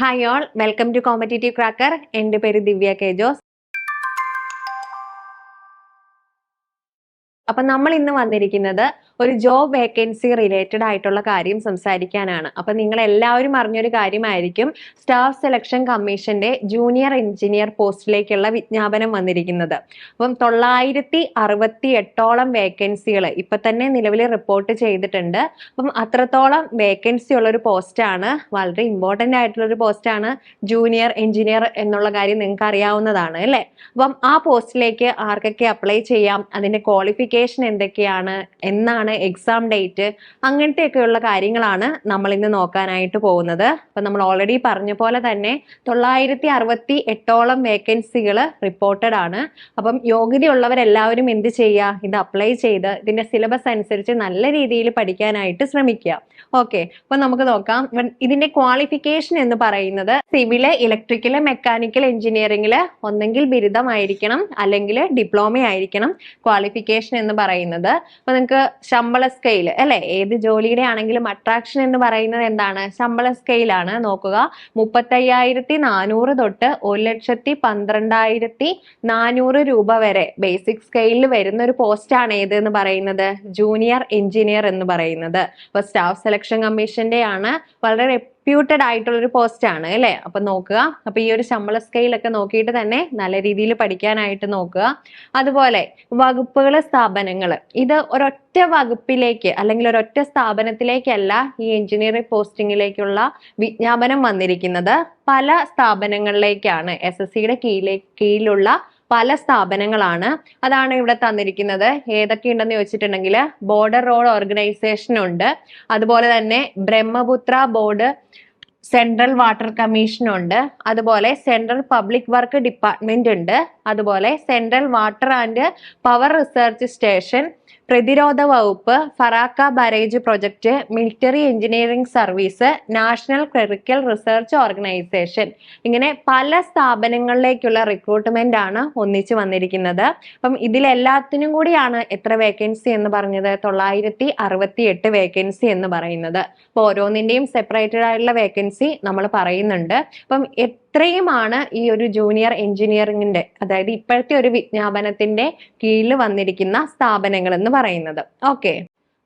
Hi all welcome to competitive cracker എന്റെ പേര് ദിവ്യ K Jose. അപ്പൊ നമ്മൾ ഇന്ന് വന്നിരിക്കുന്നത് ഒരു ജോബ് വേക്കൻസി റിലേറ്റഡ് ആയിട്ടുള്ള കാര്യം സംസാരിക്കാനാണ്. അപ്പൊ നിങ്ങൾ എല്ലാവരും അറിഞ്ഞൊരു കാര്യമായിരിക്കും സ്റ്റാഫ് സെലക്ഷൻ കമ്മീഷന്റെ ജൂനിയർ എഞ്ചിനീയർ പോസ്റ്റിലേക്കുള്ള വിജ്ഞാപനം വന്നിരിക്കുന്നത്. അപ്പം തൊള്ളായിരത്തി അറുപത്തി എട്ടോളം വേക്കൻസികൾ ഇപ്പൊ തന്നെ നിലവിൽ റിപ്പോർട്ട് ചെയ്തിട്ടുണ്ട്. അപ്പം അത്രത്തോളം വേക്കൻസി ഉള്ള ഒരു പോസ്റ്റാണ് വളരെ ഇമ്പോർട്ടന്റ് ആയിട്ടുള്ള ഒരു പോസ്റ്റാണ് ജൂനിയർ എഞ്ചിനീയർ എന്നുള്ള കാര്യം നിങ്ങൾക്ക് അറിയാവുന്നതാണ് അല്ലേ? അപ്പം ആ പോസ്റ്റിലേക്ക് ആർക്കൊക്കെ അപ്ലൈ ചെയ്യാം അതിന്റെ ക്വാളിഫിക്കേഷൻ എന്തൊക്കെയാണ് എന്നാണ് എക്സാം ഡേറ്റ് അങ്ങനത്തെയൊക്കെയുള്ള കാര്യങ്ങളാണ് നമ്മൾ ഇന്ന് നോക്കാനായിട്ട് പോകുന്നത്. അപ്പം നമ്മൾ ഓൾറെഡി പറഞ്ഞ പോലെ തന്നെ തൊള്ളായിരത്തി അറുപത്തി എട്ടോളം വേക്കൻസികൾ റിപ്പോർട്ടഡ് ആണ്. അപ്പം യോഗ്യതയുള്ളവരെല്ലാവരും എന്ത് ചെയ്യുക ഇത് അപ്ലൈ ചെയ്ത് ഇതിന്റെ സിലബസ് അനുസരിച്ച് നല്ല രീതിയിൽ പഠിക്കാനായിട്ട് ശ്രമിക്കുക. ഓക്കെ അപ്പൊ നമുക്ക് നോക്കാം. ഇതിന്റെ ക്വാളിഫിക്കേഷൻ എന്ന് പറയുന്നത് സിവിൽ ഇലക്ട്രിക്കൽ മെക്കാനിക്കൽ എഞ്ചിനീയറിംഗിൽ ഒന്നെങ്കിൽ ബിരുദമായിരിക്കണം അല്ലെങ്കിൽ ഡിപ്ലോമ ആയിരിക്കണം. ക്വാളിഫിക്കേഷൻ എന്ന് പറയുന്നത്. അപ്പൊ നിങ്ങൾക്ക് ശമ്പള സ്കെയിൽ അല്ലെ? ഏത് ജോലിയുടെ ആണെങ്കിലും അട്രാക്ഷൻ എന്ന് പറയുന്നത് എന്താണ്? ശമ്പള സ്കെയിലാണ് നോക്കുക. മുപ്പത്തയ്യായിരത്തി നാനൂറ് തൊട്ട് ഒരു ലക്ഷത്തി പന്ത്രണ്ടായിരത്തി നാനൂറ് രൂപ വരെ ബേസിക് സ്കെയിലിൽ വരുന്ന ഒരു പോസ്റ്റാണ് ഏത് എന്ന് പറയുന്നത്? ജൂനിയർ എഞ്ചിനീയർ എന്ന് പറയുന്നത്. അപ്പൊ സ്റ്റാഫ് സെലക്ഷൻ കമ്മീഷന്റെ ആണ്. വളരെ റെപ്യൂട്ടഡ് ആയിട്ടുള്ള ഒരു പോസ്റ്റ് ആണ് അല്ലേ? അപ്പൊ നോക്കുക. അപ്പൊ ഈ ഒരു ശമ്പള സ്കെയിലൊക്കെ നോക്കിയിട്ട് തന്നെ നല്ല രീതിയിൽ പഠിക്കാനായിട്ട് നോക്കുക. അതുപോലെ വകുപ്പുകൾ സ്ഥാപനങ്ങൾ. ഇത് ഒരൊറ്റ വകുപ്പിലേക്ക് അല്ലെങ്കിൽ ഒരൊറ്റ സ്ഥാപനത്തിലേക്കല്ല ഈ എഞ്ചിനീയറിംഗ് പോസ്റ്റിങ്ങിലേക്കുള്ള വിജ്ഞാപനം വന്നിരിക്കുന്നത്. പല സ്ഥാപനങ്ങളിലേക്കാണ് എസ് എസ് സിയുടെ കീഴിലെ കീഴിലുള്ള പല സ്ഥാപനങ്ങളാണ്. അതാണ് ഇവിടെ തന്നിരിക്കുന്നത്. ഏതൊക്കെ ഉണ്ടെന്ന് ചോദിച്ചിട്ടുണ്ടെങ്കിൽ ബോർഡർ റോഡ് ഓർഗനൈസേഷൻ ഉണ്ട്. അതുപോലെ തന്നെ Brahmaputra board central water commission ഉണ്ട്. അതുപോലെ സെൻട്രൽ പബ്ലിക് വർക്ക് ഡിപ്പാർട്ട്മെന്റ് ഉണ്ട്. അതുപോലെ central water and power research station പ്രതിരോധ വകുപ്പ് Farakka barrage project military engineering service national clerical research organisation ഇങ്ങനെ പല സ്ഥാപനങ്ങളിലേക്കുള്ള റിക്രൂട്ട്മെന്റ് ആണ് ഒന്നിച്ചു വന്നിരിക്കുന്നത്. അപ്പം ഇതിലെല്ലാത്തിനും കൂടിയാണ് എത്ര വേക്കൻസി എന്ന് പറഞ്ഞത്? തൊള്ളായിരത്തി അറുപത്തി എട്ട് വേക്കൻസി എന്ന് പറയുന്നത്. അപ്പോൾ ഓരോന്നിന്റെയും സെപ്പറേറ്റഡ് ആയിട്ടുള്ള വേക്കൻസി നമ്മൾ പറയുന്നുണ്ട്. അപ്പം എത്രയുമാണ് ഈ ഒരു ജൂനിയർ എഞ്ചിനീയറിംഗിന്റെ അതായത് ഇപ്പോഴത്തെ ഒരു വിജ്ഞാപനത്തിന്റെ കീഴിൽ വന്നിരിക്കുന്ന സ്ഥാപനങ്ങൾ എന്ന് പറയുന്നത്. ഓക്കെ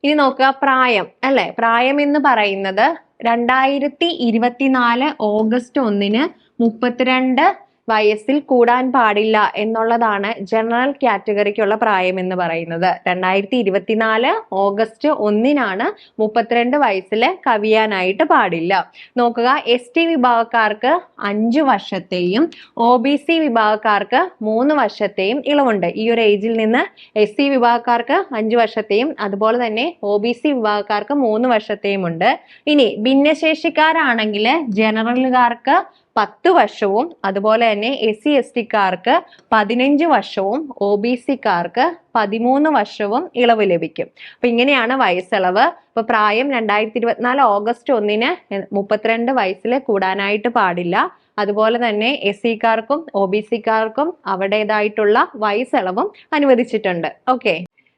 ഇനി നോക്കുക പ്രായം അല്ലെ? പ്രായം എന്ന് പറയുന്നത് രണ്ടായിരത്തി ഇരുപത്തിനാല് ഓഗസ്റ്റ് ഒന്നിന് മുപ്പത്തിരണ്ട് വയസ്സിൽ കൂടാൻ പാടില്ല എന്നുള്ളതാണ് ജനറൽ കാറ്റഗറിക്കുള്ള പ്രായം എന്ന് പറയുന്നത്. രണ്ടായിരത്തി ഇരുപത്തിനാല് ഓഗസ്റ്റ് ഒന്നിനാണ് മുപ്പത്തിരണ്ട് വയസ്സിൽ കവിയാനായിട്ട് പാടില്ല. നോക്കുക എസ് ടി വിഭാഗക്കാർക്ക് അഞ്ച് വർഷത്തെയും ഒ ബി സി വിഭാഗക്കാർക്ക് മൂന്ന് വർഷത്തെയും ഇളവുണ്ട്. ഈ ഒരു ഏജിൽ നിന്ന് എസ് സി വിഭാഗക്കാർക്ക് അഞ്ച് വർഷത്തെയും അതുപോലെ തന്നെ ഒ ബി സി വിഭാഗക്കാർക്ക് മൂന്ന് വർഷത്തെയും ഉണ്ട്. ഇനി ഭിന്നശേഷിക്കാരാണെങ്കിൽ ജനറലുകാർക്ക് പത്ത് വർഷവും അതുപോലെ തന്നെ എസ് സി എസ് ടിക്കാർക്ക് പതിനഞ്ച് വർഷവും ഒ ബി സിക്കാർക്ക് പതിമൂന്ന് വർഷവും ഇളവ് ലഭിക്കും. അപ്പൊ ഇങ്ങനെയാണ് വയസ്സിളവ്. ഇപ്പൊ പ്രായം രണ്ടായിരത്തി ഇരുപത്തിനാല് ഓഗസ്റ്റ് ഒന്നിന് മുപ്പത്തിരണ്ട് വയസ്സിൽ കൂടാനായിട്ട് പാടില്ല. അതുപോലെ തന്നെ എസ് സിക്കാർക്കും ഒ ബി സിക്കാർക്കും അവരുടേതായിട്ടുള്ള വയസ്സിളവും അനുവദിച്ചിട്ടുണ്ട്. ഓക്കെ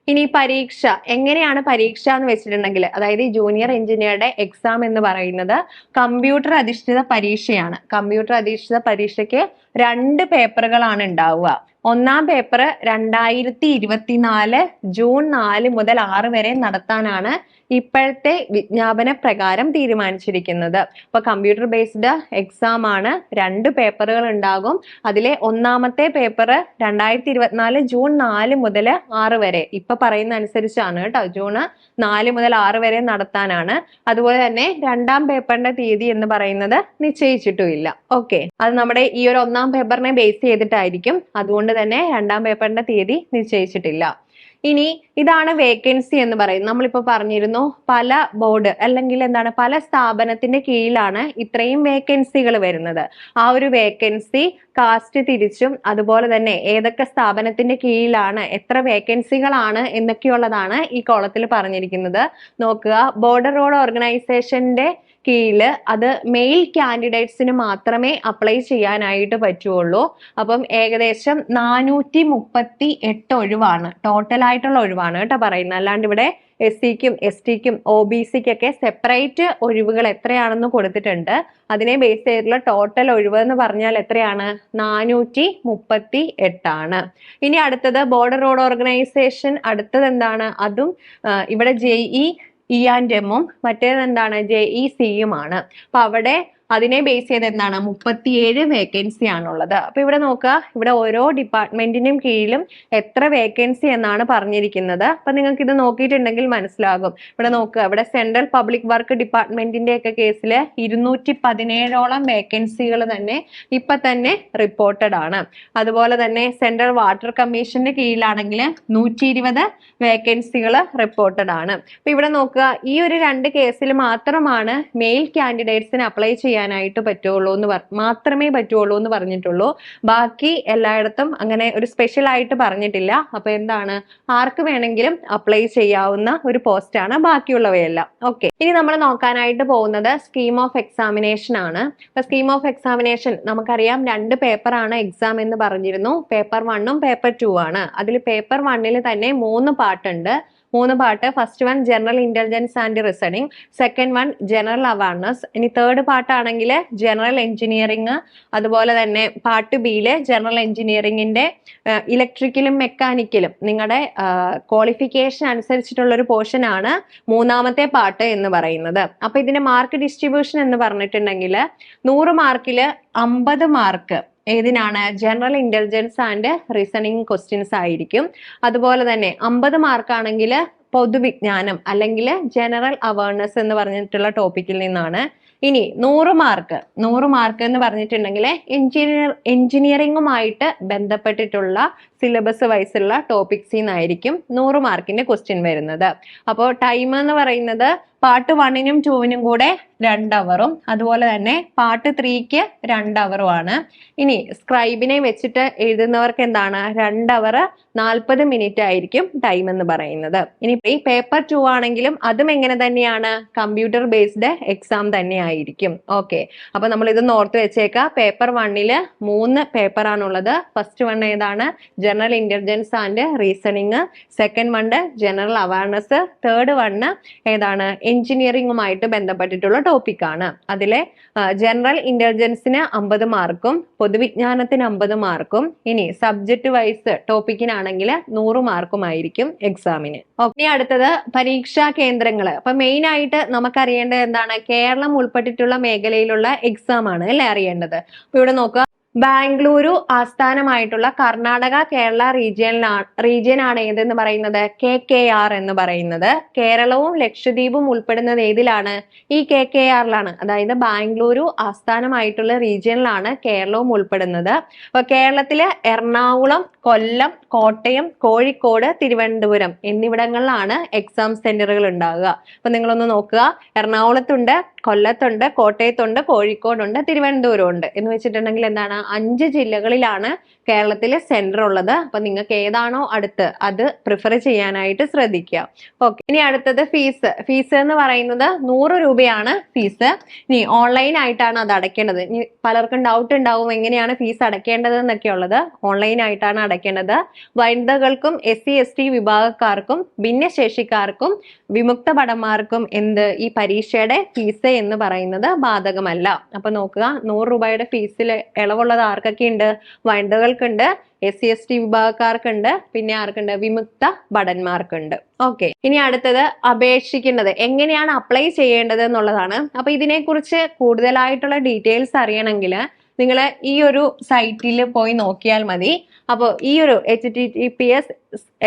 ഇനി പരീക്ഷ എങ്ങനെയാണ് പരീക്ഷ എന്ന് വെച്ചിട്ടുണ്ടെങ്കിൽ അതായത് ഈ ജൂനിയർ എഞ്ചിനീയറുടെ എക്സാം എന്ന് പറയുന്നത് കമ്പ്യൂട്ടർ അധിഷ്ഠിത പരീക്ഷയാണ്. കമ്പ്യൂട്ടർ അധിഷ്ഠിത പരീക്ഷയ്ക്ക് രണ്ട് പേപ്പറുകളാണ് ഉണ്ടാവുക. ഒന്നാം പേപ്പർ രണ്ടായിരത്തി ഇരുപത്തിനാല് ജൂൺ നാല് മുതൽ ആറ് വരെ നടത്താനാണ് ഇപ്പോഴത്തെ വിജ്ഞാപന പ്രകാരം തീരുമാനിച്ചിരിക്കുന്നത്. അപ്പൊ കമ്പ്യൂട്ടർ ബേസ്ഡ് എക്സാം ആണ്. രണ്ട് പേപ്പറുകൾ ഉണ്ടാകും. അതിലെ ഒന്നാമത്തെ പേപ്പർ രണ്ടായിരത്തി ഇരുപത്തിനാല് ജൂൺ നാല് മുതൽ ആറ് വരെ. ഇപ്പൊ പറയുന്ന അനുസരിച്ചാണ് കേട്ടോ. ജൂൺ നാല് മുതൽ ആറ് വരെ നടത്താനാണ്. അതുപോലെ തന്നെ രണ്ടാം പേപ്പറിന്റെ തീയതി എന്ന് പറയുന്നത് നിശ്ചയിച്ചിട്ടുമില്ല ഓക്കെ അത് നമ്മുടെ ഈ ഒരു ഒന്നാം പേപ്പറിനെ ബേസ് ചെയ്തിട്ടായിരിക്കും. അതുകൊണ്ട് തന്നെ രണ്ടാം പേപ്പറിന്റെ തീയതി നിശ്ചയിച്ചിട്ടില്ല. ഇനി ഇതാണ് വേക്കൻസി എന്ന് പറയുന്നത്. നമ്മളിപ്പോ പറഞ്ഞിരുന്നു പല ബോർഡ് അല്ലെങ്കിൽ എന്താണ് പല സ്ഥാപനത്തിന്റെ കീഴിലാണ് ഇത്രയും വേക്കൻസികൾ വരുന്നത്. ആ ഒരു വേക്കൻസി കാസ്റ്റ് തിരിച്ചും അതുപോലെ തന്നെ ഏതൊക്കെ സ്ഥാപനത്തിന്റെ കീഴിലാണ് എത്ര വേക്കൻസികളാണ് എന്നൊക്കെയുള്ളതാണ് ഈ കോളത്തിൽ പറഞ്ഞിരിക്കുന്നത്. നോക്കുക ബോർഡർ റോഡ് ഓർഗനൈസേഷന്റെ കീഴിൽ അത് മെയിൽ കാൻഡിഡേറ്റ്സിന് മാത്രമേ അപ്ലൈ ചെയ്യാനായിട്ട് പറ്റുള്ളൂ. അപ്പം ഏകദേശം നാനൂറ്റി മുപ്പത്തി എട്ട് ഒഴിവാണ്. ടോട്ടൽ ആയിട്ടുള്ള ഒഴിവാണ് കേട്ടോ പറയുന്നത്. അല്ലാണ്ട് ഇവിടെ എസ് സിക്കും എസ് ടിക്കും ഒ ബി സിക്കൊക്കെ സെപ്പറേറ്റ് ഒഴിവുകൾ എത്രയാണെന്ന് കൊടുത്തിട്ടുണ്ട്. അതിനെ ബേസ് ചെയ്തിട്ടുള്ള ടോട്ടൽ ഒഴിവ് എന്ന് പറഞ്ഞാൽ എത്രയാണ്? നാനൂറ്റി മുപ്പത്തി എട്ടാണ് ഇനി അടുത്തത് ബോർഡർ റോഡ് ഓർഗനൈസേഷൻ അടുത്തത് എന്താണ്? അതും ഇവിടെ ജെഇ ഇ ആൻഡ് എമ്മും മറ്റേത് എന്താണ് ജെ ഇ സിയുമാണ്. അപ്പൊ അവിടെ അതിനെ ബേസ് ചെയ്ത് എന്താണ്? മുപ്പത്തിയേഴ് വേക്കൻസി ആണുള്ളത്. അപ്പൊ ഇവിടെ നോക്കുക. ഇവിടെ ഓരോ ഡിപ്പാർട്ട്മെന്റിനും കീഴിലും എത്ര വേക്കൻസി എന്നാണ് പറഞ്ഞിരിക്കുന്നത്. അപ്പൊ നിങ്ങൾക്ക് ഇത് നോക്കിയിട്ടുണ്ടെങ്കിൽ മനസ്സിലാകും. ഇവിടെ നോക്കുക. ഇവിടെ സെൻട്രൽ പബ്ലിക് വർക്ക് ഡിപ്പാർട്ട്മെന്റിന്റെ ഒക്കെ കേസിൽ ഇരുന്നൂറ്റി പതിനേഴോളം വേക്കൻസികൾ തന്നെ ഇപ്പൊ തന്നെ റിപ്പോർട്ടഡ് ആണ്. അതുപോലെ തന്നെ സെൻട്രൽ വാട്ടർ കമ്മീഷന്റെ കീഴിലാണെങ്കിൽ നൂറ്റി ഇരുപത് വേക്കൻസികൾ റിപ്പോർട്ടഡ് ആണ്. അപ്പൊ ഇവിടെ നോക്കുക. ഈ ഒരു രണ്ട് കേസിൽ മാത്രമാണ് മെയിൽ കാൻഡിഡേറ്റ്സിന് അപ്ലൈ ചെയ്യാനായിട്ട് പറ്റുള്ളൂ എന്ന് മാത്രമേ പറ്റുള്ളൂ എന്ന് പറഞ്ഞിട്ടുള്ളൂ. ബാക്കി എല്ലായിടത്തും അങ്ങനെ ഒരു സ്പെഷ്യൽ ആയിട്ട് പറഞ്ഞിട്ടില്ല. അപ്പൊ എന്താണ്? ആർക്ക് വേണമെങ്കിലും അപ്ലൈ ചെയ്യാവുന്ന ഒരു പോസ്റ്റ് ആണ് ബാക്കിയുള്ളവയെല്ലാം. ഓക്കെ ഇനി നമ്മൾ നോക്കാനായിട്ട് പോകുന്നത് സ്കീം ഓഫ് എക്സാമിനേഷൻ ആണ്. അപ്പൊ സ്കീം ഓഫ് എക്സാമിനേഷൻ നമുക്കറിയാം രണ്ട് പേപ്പർ ആണ് എക്സാം എന്ന് പറഞ്ഞിരുന്നു. പേപ്പർ വണ്ണും പേപ്പർ ടു ആണ്. അതിൽ പേപ്പർ വണ്ണിൽ തന്നെ മൂന്ന് പാട്ടുണ്ട് മൂന്ന് part. First one general intelligence and reasoning second one general awareness ഇനി തേർഡ് പാട്ടാണെങ്കിൽ ജനറൽ എഞ്ചിനീയറിംഗ് അതുപോലെ തന്നെ പാർട്ട് ബിയിലെ ജനറൽ എഞ്ചിനീയറിംഗിന്റെ ഇലക്ട്രിക്കലും മെക്കാനിക്കലും നിങ്ങളുടെ ക്വാളിഫിക്കേഷൻ അനുസരിച്ചിട്ടുള്ള ഒരു പോർഷൻ ആണ് മൂന്നാമത്തെ പാട്ട് എന്ന് പറയുന്നത്. അപ്പൊ ഇതിന്റെ മാർക്ക് ഡിസ്ട്രിബ്യൂഷൻ എന്ന് പറഞ്ഞിട്ടുണ്ടെങ്കിൽ നൂറ് മാർക്കിൽ അമ്പത് mark ഏതിനാണ്? General intelligence and reasoning questions ആയിരിക്കും. അതുപോലെ തന്നെ അമ്പത് മാർക്കാണെങ്കിൽ പൊതുവിജ്ഞാനം അല്ലെങ്കിൽ ജനറൽ അവയർനെസ് എന്ന് പറഞ്ഞിട്ടുള്ള ടോപ്പിക്കിൽ നിന്നാണ്. ഇനി നൂറ് മാർക്ക് നൂറ് മാർക്ക് എന്ന് പറഞ്ഞിട്ടുണ്ടെങ്കിൽ എഞ്ചിനീയർ എഞ്ചിനീയറിംഗുമായിട്ട് ബന്ധപ്പെട്ടിട്ടുള്ള സിലബസ് വൈസുള്ള ടോപ്പിക്സിൽ നിന്നായിരിക്കും നൂറ് മാർക്കിന്റെ ക്വസ്റ്റ്യൻ വരുന്നത്. അപ്പോൾ ടൈം എന്ന് പറയുന്നത് പാർട്ട് വണ്ണിനും ടൂവിനും കൂടെ രണ്ട് അവറും അതുപോലെ തന്നെ പാർട്ട് ത്രീക്ക് രണ്ട് അവറും ആണ് ഇനി സ്ക്രൈബിനെ വെച്ചിട്ട് എഴുതുന്നവർക്ക് എന്താണ്? രണ്ട് അവർ നാൽപ്പത് മിനിറ്റ് ആയിരിക്കും ടൈം എന്ന് പറയുന്നത്. ഇനി ഈ പേപ്പർ ടു ആണെങ്കിലും അതും എങ്ങനെ തന്നെയാണ്? കമ്പ്യൂട്ടർ ബേസ്ഡ് എക്സാം തന്നെ ആയിരിക്കും. ഓക്കെ അപ്പൊ നമ്മൾ ഇത് ഓർത്ത് വെച്ചേക്കാം. പേപ്പർ വണ്ണിൽ മൂന്ന് പേപ്പർ ആണുള്ളത്. ഫസ്റ്റ് വൺ ഏതാണ്? General intelligence and reasoning second one general awareness third one ഏതാണ്? എഞ്ചിനീയറിംഗുമായിട്ട് ബന്ധപ്പെട്ടിട്ടുള്ള ടോപ്പിക്കാണ്. അതിലെ ജനറൽ ഇന്റലിജൻസിന് അമ്പത് മാർക്കും പൊതുവിജ്ഞാനത്തിന് അമ്പത് മാർക്കും ഇനി സബ്ജക്ട് വൈസ് ടോപ്പിക്കിനാണെങ്കിൽ നൂറ് മാർക്കുമായിരിക്കും എക്സാമിന്. ഇനി അടുത്തത് പരീക്ഷാ കേന്ദ്രങ്ങൾ അപ്പൊ മെയിൻ ആയിട്ട് നമുക്കറിയേണ്ടത് എന്താണ്? കേരളം ഉൾപ്പെട്ടിട്ടുള്ള മേഖലയിലുള്ള എക്സാം ആണ് അല്ലെ അറിയേണ്ടത്? അപ്പൊ ഇവിടെ നോക്കുക. ബാംഗ്ലൂരു ആസ്ഥാനമായിട്ടുള്ള കർണാടക കേരള റീജിയനിലാണ് റീജിയൻ ആണ് ഏതെന്ന് പറയുന്നത്? കെ കെ ആർ എന്ന് പറയുന്നത്. കേരളവും ലക്ഷദ്വീപും ഉൾപ്പെടുന്നത് ഏതിലാണ്? ഈ കെ കെ ആറിലാണ്. അതായത് ബാംഗ്ലൂരു ആസ്ഥാനമായിട്ടുള്ള റീജിയനിലാണ് കേരളവും ഉൾപ്പെടുന്നത്. അപ്പൊ കേരളത്തിലെ എറണാകുളം കൊല്ലം കോട്ടയം കോഴിക്കോട് തിരുവനന്തപുരം എന്നിവിടങ്ങളിലാണ് എക്സാം സെന്ററുകൾ ഉണ്ടാകുക അപ്പൊ നിങ്ങളൊന്ന് നോക്കുക. എറണാകുളത്തുണ്ട് കൊല്ലത്തുണ്ട് കോട്ടയത്തുണ്ട് കോഴിക്കോടുണ്ട് തിരുവനന്തപുരം ഉണ്ട് എന്ന് വെച്ചിട്ടുണ്ടെങ്കിൽ എന്താണ്? അഞ്ച് ജില്ലകളിലാണ് കേരളത്തിലെ സെന്റർ ഉള്ളത്. അപ്പൊ നിങ്ങൾക്ക് ഏതാണോ അടുത്ത് അത് പ്രിഫർ ചെയ്യാനായിട്ട് ശ്രദ്ധിക്കുക. ഓക്കെ ഇനി അടുത്തത് ഫീസ് ഫീസ് എന്ന് പറയുന്നത് നൂറ് രൂപയാണ് ഫീസ് ഇനി ഓൺലൈൻ ആയിട്ടാണ് അത് അടയ്ക്കേണ്ടത്. ഇനി പലർക്കും ഡൗട്ട് ഉണ്ടാവും എങ്ങനെയാണ് ഫീസ് അടയ്ക്കേണ്ടത് എന്നൊക്കെ ഉള്ളത്. ഓൺലൈൻ ആയിട്ടാണ് അടയ്ക്കേണ്ടത്. വനിതകൾക്കും എസ് സി എസ് ടി വിഭാഗക്കാർക്കും ഭിന്നശേഷിക്കാർക്കും വിമുക്ത ഭടന്മാർക്കും എന്ത് ഈ പരീക്ഷയുടെ ഫീസ് എന്ന് പറയുന്നത് ബാധകമല്ല. അപ്പൊ നോക്കുക നൂറ് രൂപയുടെ ഫീസിൽ ഇളവുള്ളത് ആർക്കൊക്കെ ഉണ്ട്? വനിതകൾക്കുണ്ട് എസ് സി എസ് ടി വിഭാഗക്കാർക്കുണ്ട് പിന്നെ ആർക്കുണ്ട്? വിമുക്ത ഭടന്മാർക്കുണ്ട്. ഓക്കെ ഇനി അടുത്തത് അപേക്ഷിക്കുന്നത്. എങ്ങനെയാണ് അപ്ലൈ ചെയ്യേണ്ടത് എന്നുള്ളതാണ്. അപ്പൊ ഇതിനെക്കുറിച്ച് കൂടുതലായിട്ടുള്ള ഡീറ്റെയിൽസ് അറിയണമെങ്കിൽ നിങ്ങൾ ഈ ഒരു സൈറ്റിൽ പോയി നോക്കിയാൽ മതി. അപ്പോൾ ഈ ഒരു H T T P S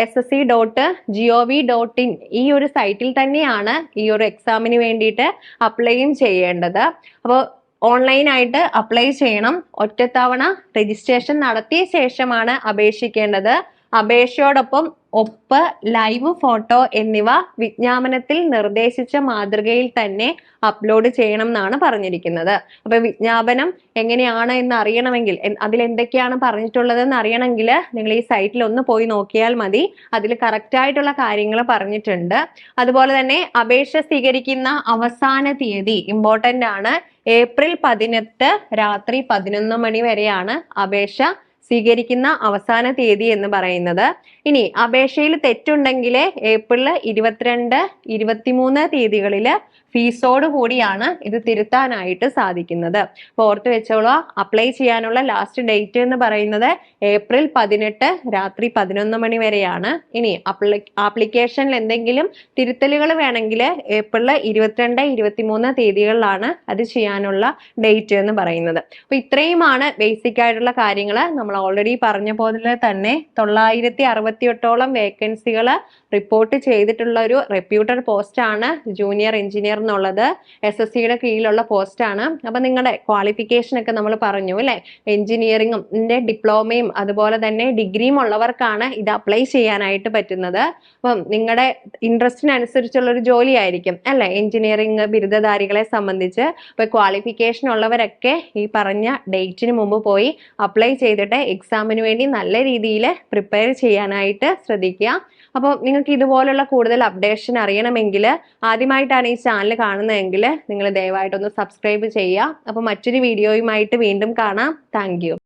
S S C dot G O V dot in ഈ ഒരു സൈറ്റിൽ തന്നെയാണ് ഈ ഒരു എക്സാമിന് വേണ്ടിയിട്ട് അപ്ലൈയും ചെയ്യേണ്ടത്. അപ്പോൾ ഓൺലൈനായിട്ട് അപ്ലൈ ചെയ്യണം. ഒറ്റത്തവണ രജിസ്ട്രേഷൻ നടത്തിയ ശേഷമാണ് അപേക്ഷിക്കേണ്ടത്. അപേക്ഷയോടൊപ്പം ഒപ്പ് ലൈവ് ഫോട്ടോ എന്നിവ വിജ്ഞാപനത്തിൽ നിർദ്ദേശിച്ച മാതൃകയിൽ തന്നെ അപ്ലോഡ് ചെയ്യണം എന്നാണ് പറഞ്ഞിരിക്കുന്നത്. അപ്പൊ വിജ്ഞാപനം എങ്ങനെയാണ് എന്ന് അറിയണമെങ്കിൽ അതിൽ എന്തൊക്കെയാണ് പറഞ്ഞിട്ടുള്ളത് എന്ന് അറിയണമെങ്കിൽ നിങ്ങൾ ഈ സൈറ്റിൽ ഒന്ന് പോയി നോക്കിയാൽ മതി. അതിൽ കറക്റ്റ് ആയിട്ടുള്ള കാര്യങ്ങൾ പറഞ്ഞിട്ടുണ്ട്. അതുപോലെ തന്നെ അപേക്ഷ സ്വീകരിക്കുന്ന അവസാന തീയതി ഇമ്പോർട്ടന്റ് ആണ്. ഏപ്രിൽ പതിനെട്ട് രാത്രി പതിനൊന്ന് മണി വരെയാണ് അപേക്ഷ സ്വീകരിക്കുന്ന അവസാന തീയതി എന്ന് പറയുന്നത് ഇനി അപേക്ഷയിൽ തെറ്റുണ്ടെങ്കിൽ ഏപ്രിൽ ഇരുപത്തിരണ്ട് ഇരുപത്തിമൂന്ന് തീയതികളിൽ ഫീസോട് കൂടിയാണ് ഇത് തിരുത്താനായിട്ട് സാധിക്കുന്നത്. അപ്പോൾ ഓർത്ത് വെച്ചോളൂ അപ്ലൈ ചെയ്യാനുള്ള ലാസ്റ്റ് ഡേറ്റ് എന്ന് പറയുന്നത് ഏപ്രിൽ പതിനെട്ട് രാത്രി പതിനൊന്ന് മണി വരെയാണ്. ഇനി ആപ്ലിക്കേഷനിൽ എന്തെങ്കിലും തിരുത്തലുകൾ വേണമെങ്കിൽ ഏപ്രിൽ ഇരുപത്തിരണ്ട് ഇരുപത്തിമൂന്ന് തീയതികളിലാണ് അത് ചെയ്യാനുള്ള ഡേറ്റ് എന്ന് പറയുന്നത്. അപ്പൊ ഇത്രയുമാണ് ബേസിക് ആയിട്ടുള്ള കാര്യങ്ങൾ നമ്മൾ ഓൾറെഡി പറഞ്ഞ പോലെ തന്നെ തൊള്ളായിരത്തി അറുപത്തിയെട്ടോളം വേക്കൻസികൾ റിപ്പോർട്ട് ചെയ്തിട്ടുള്ള ഒരു റെപ്യൂട്ടഡ് പോസ്റ്റാണ് ജൂനിയർ എഞ്ചിനീയർ എന്നുള്ളത്. എസ് എസ് സിയുടെ കീഴിലുള്ള പോസ്റ്റാണ്. അപ്പം നിങ്ങളുടെ ക്വാളിഫിക്കേഷൻ ഒക്കെ നമ്മൾ പറഞ്ഞു അല്ലേ? എഞ്ചിനീയറിങ്ങും ഡിപ്ലോമയും അതുപോലെ തന്നെ ഡിഗ്രിയും ഉള്ളവർക്കാണ് ഇത് അപ്ലൈ ചെയ്യാനായിട്ട് പറ്റുന്നത്. അപ്പം നിങ്ങളുടെ ഇൻട്രസ്റ്റിനനുസരിച്ചുള്ള ഒരു ജോലി ആയിരിക്കും അല്ലെ? എഞ്ചിനീയറിംഗ് ബിരുദധാരികളെ സംബന്ധിച്ച്. അപ്പൊ ക്വാളിഫിക്കേഷൻ ഉള്ളവരൊക്കെ ഈ പറഞ്ഞ ഡേറ്റിന് മുമ്പ് പോയി അപ്ലൈ ചെയ്തിട്ട് എക്സാമിന് വേണ്ടി നല്ല രീതിയിൽ പ്രിപ്പയർ ചെയ്യാനായിട്ട് ശ്രദ്ധിക്കുക. അപ്പോൾ നിങ്ങൾക്ക് ഇതുപോലുള്ള കൂടുതൽ അപ്ഡേഷൻ അറിയണമെങ്കിൽ ആദ്യമായിട്ടാണ് ഈ ചാനൽ കാണുന്നതെങ്കിൽ നിങ്ങൾ ദയവായിട്ടൊന്ന് സബ്സ്ക്രൈബ് ചെയ്യുക. അപ്പോൾ മറ്റൊരു വീഡിയോയുമായിട്ട് വീണ്ടും കാണാം. താങ്ക്